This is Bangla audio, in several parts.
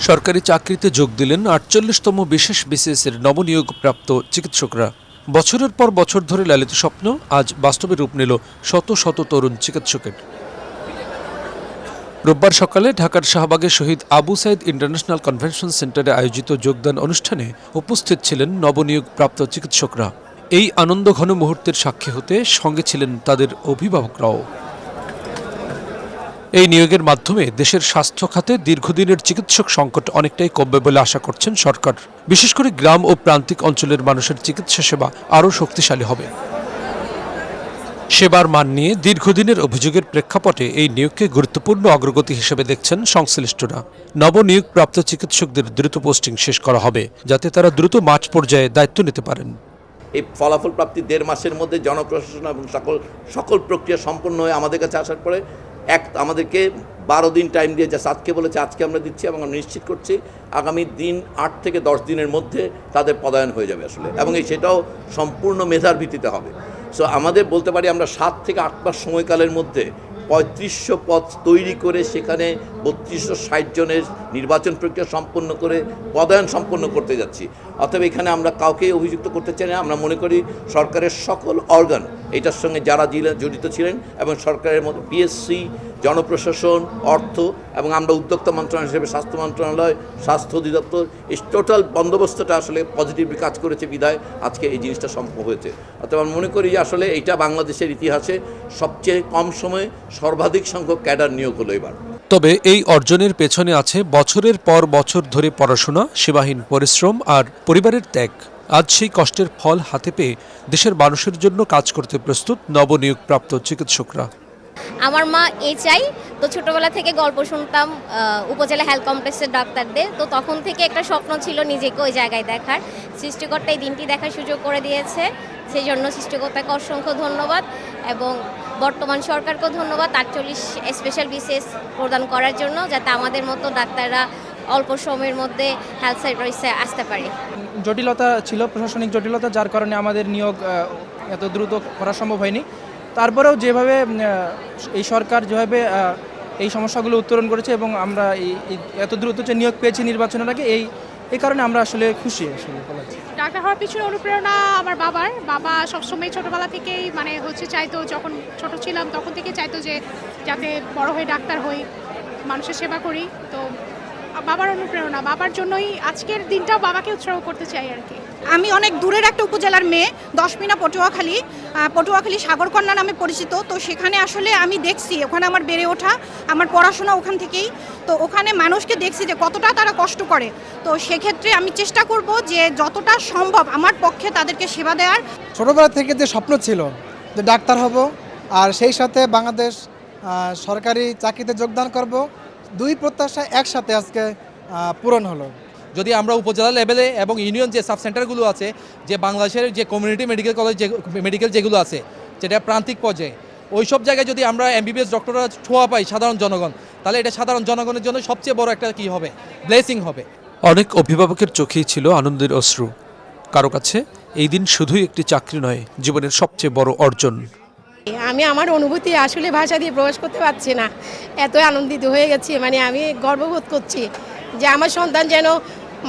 সরকারি চাকরিতে যোগ দিলেন আটচল্লিশতম বিশেষ বিসিএস এর নবনিয়োগপ্রাপ্ত চিকিৎসকরা। বছরের পর বছর ধরে লালিত স্বপ্ন, আজ বাস্তবে রূপ নিল শত শত তরুণ চিকিৎসকের। রোববার সকালে ঢাকার শাহবাগে শহীদ আবু সাইদ ইন্টারন্যাশনাল কনভেনশন সেন্টারে আয়োজিত যোগদান অনুষ্ঠানে উপস্থিত ছিলেন নবনিয়োগপ্রাপ্ত চিকিৎসকরা। এই আনন্দঘন মুহূর্তের সাক্ষী হতে সঙ্গে ছিলেন তাদের অভিভাবকরাও। এই নিয়োগের মাধ্যমে দেশের স্বাস্থ্য খাতে দীর্ঘদিনের চিকিৎসক সংকট অনেকটাই কমবে বলে আশা করছেন সরকার। বিশেষ করে গ্রাম ও প্রান্তিক অঞ্চলের মানুষের চিকিৎসা সেবা আরও শক্তিশালী হবে। সেবার মান নিয়ে দীর্ঘদিনের অভিযোগের প্রেক্ষাপটে এই নিয়োগকে গুরুত্বপূর্ণ অগ্রগতি হিসেবে দেখছেন সংশ্লিষ্টরা। নবনিয়োগপ্রাপ্ত চিকিৎসকদের দ্রুত পোস্টিং শেষ করা হবে, যাতে তারা দ্রুত মাঠ পর্যায়ে দায়িত্ব নিতে পারেন। এই ফলাফল প্রাপ্তি দেড় মাসের মধ্যে জনপ্রশাসন এবং সকল সকল প্রক্রিয়া সম্পন্ন হয়ে আমাদের কাছে আসার পরে এক, আমাদেরকে বারো দিন টাইম দিয়ে যা সাতকে বলেছে, আজকে আমরা দিচ্ছি এবং আমরা নিশ্চিত করছি আগামী দিন আট থেকে দশ দিনের মধ্যে তাদের পদায়ন হয়ে যাবে আসলে। এবং এই সেটাও সম্পূর্ণ মেধার ভিত্তিতে হবে। সো আমাদের বলতে পারি আমরা সাত থেকে আট মাস সময়কালের মধ্যে পঁয়ত্রিশশো পদ তৈরি করে সেখানে বত্রিশশো ষাট জনের নির্বাচন প্রক্রিয়া সম্পন্ন করে পদায়ন সম্পন্ন করতে যাচ্ছি। অতএব এখানে আমরা কাউকে অভিযুক্ত করতে চাই না। আমরা মনে করি সরকারের সকল অর্গান এটার সঙ্গে যারা জড়িত ছিলেন এবং সরকারের মধ্যে পিএসসি জনপ্রশাসন, অর্থ এবং আমরা উদ্যোক্তা মন্ত্রণালয় হিসেবে স্বাস্থ্য মন্ত্রণালয়, স্বাস্থ্য অধিদপ্তর, এই টোটাল বন্দোবস্তটা আসলে পজিটিভলি কাজ করেছে বিদায় আজকে এই জিনিসটা সম্ভব হয়েছে। অতএব আমি মনে করি যে আসলে এইটা বাংলাদেশের ইতিহাসে সবচেয়ে কম সময়ে সর্বাধিক সংখ্যক ক্যাডার নিয়োগ হলো এবার। তবে এই অর্জনের পেছনে আছে বছরের পর বছর ধরে পড়াশোনা, সেবাহীন পরিশ্রম আর পরিবারের ত্যাগ। আজ সেই কষ্টের ফল হাতে পেয়ে দেশের মানুষের জন্য কাজ করতে প্রস্তুত নবনিয়োগপ্রাপ্ত চিকিৎসকরা। আমার মা এইচআই তো ছোটবেলা থেকে গল্প শুনতাম উপজেলা হেলথ কমপ্লেক্সের ডাক্তারদের। তো তখন থেকে একটা স্বপ্ন ছিল নিজেকে ওই জায়গায় দেখার। সৃষ্টিকর্তা এই দিনটি দেখার সুযোগ করে দিয়েছে। সেই জন্য সৃষ্টিকর্তাকে অসংখ্য ধন্যবাদ এবং বর্তমান সরকারকেও ধন্যবাদ আটচল্লিশ স্পেশাল বিসিএস প্রদান করার জন্য, যাতে আমাদের মতো ডাক্তাররা অল্প সময়ের মধ্যে হেলথ সার্ভিসে আসতে পারে। জটিলতা ছিল, প্রশাসনিক জটিলতা, যার কারণে আমাদের নিয়োগ এত দ্রুত করা সম্ভব হয়নি। তারপরেও যেভাবে এই সরকার যেভাবে এই সমস্যাগুলো উত্তরণ করেছে এবং আমরা এই এত দ্রুত যে নিয়োগ পেয়েছি নির্বাচনের আগে, এই এই কারণে আমরা আসলে খুশি আসলে ডাক্তার হওয়ার পিছনে অনুপ্রেরণা আমার বাবার। বাবা সবসময় ছোটোবেলা থেকেই মানে হচ্ছে চাইতো, যখন ছোট ছিলাম, তখন থেকে চাইতো যে, যাতে বড় হয়ে ডাক্তার হই, মানুষের সেবা করি। তো বাবার অনুপ্রেরণা বাবার জন্যই আজকের দিনটাও বাবাকে উৎসাহ করতে চাই আর কি। আমি অনেক দূরের একটা উপজেলার মেয়ে দশমিনা পটুয়াখালী পটুয়াখালী সাগরকন্যা নামে পরিচিত। তো সেখানে আসলে আমি দেখছি ওখানে আমার বেড়ে ওঠা আমার পড়াশোনা ওখান থেকেই। তো ওখানে মানুষকে দেখছি যে কতটা তারা কষ্ট করে। তো সেক্ষেত্রে আমি চেষ্টা করব যে যতটা সম্ভব আমার পক্ষে তাদেরকে সেবা দেওয়ার। ছোটোবেলা থেকে যে স্বপ্ন ছিল যে ডাক্তার হব আর সেই সাথে বাংলাদেশ সরকারি চাকরিতে যোগদান করব দুই প্রত্যাশা একসাথে আজকে পূরণ হলো। যদি আমরা উপজেলা লেভেলে এবং ইউনিয়ন যে সাব সেন্টারগুলো আছে যে বাংলাদেশের যে কমিউনিটি মেডিকেল কলেজ যে মেডিকেল যেগুলো আছে যেটা প্রান্তিক পর্যায়ে ওই সব জায়গায় যদি আমরা এমবিবিএস ডক্টররা ছোঁয়া পাই সাধারণ জনগণ তাহলে এটা সাধারণ জনগণের জন্য সবচেয়ে বড় একটা কি হবে? ব্লেসিং হবে। অনেক অভিভাবকের চোখেই ছিল আনন্দের অশ্রু। কারও কাছে এই দিন শুধুই একটি চাকরি নয় জীবনের সবচেয়ে বড় অর্জন। আমি আমার অনুভূতি আসলে ভাষা দিয়ে প্রকাশ করতে পারছি না। এত আনন্দিত হয়ে গেছি মানে আমি গর্ববোধ করছি যে আমার সন্তান যেন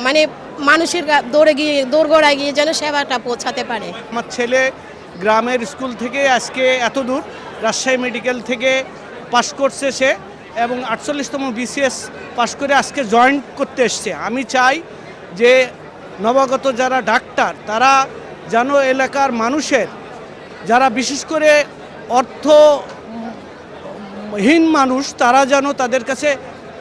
মানে মানুষের দৌড়ে গিয়ে দৌড়গোড়ায় গিয়ে যেন সেবাটা পৌঁছাতে পারে। আমার ছেলে গ্রামের স্কুল থেকে আজকে এত দূর, রাজশাহী মেডিকেল থেকে পাশ করছে সে এবং আটচল্লিশতম বিসিএস পাশ করে আজকে জয়েন করতে এসছে। আমি চাই যে নবাগত যারা ডাক্তার, তারা যেন এলাকার মানুষের, যারা বিশেষ করে অর্থহীন মানুষ তারা যেন তাদের কাছে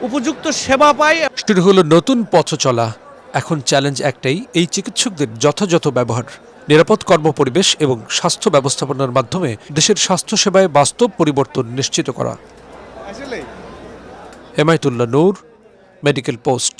উপযুক্ত সেবা পায়। শুরু হলো নতুন পথ চলা। এখন চ্যালেঞ্জ একটাই এই চিকিৎসকদের যথাযথ ব্যবহার। নিরাপদ কর্মপরিবেশ এবং স্বাস্থ্য ব্যবস্থাপনার মাধ্যমে দেশের স্বাস্থ্যসেবায় বাস্তব পরিবর্তন নিশ্চিত করা। হেমায়তুল্লাহ নূর মেডিকেল পোস্ট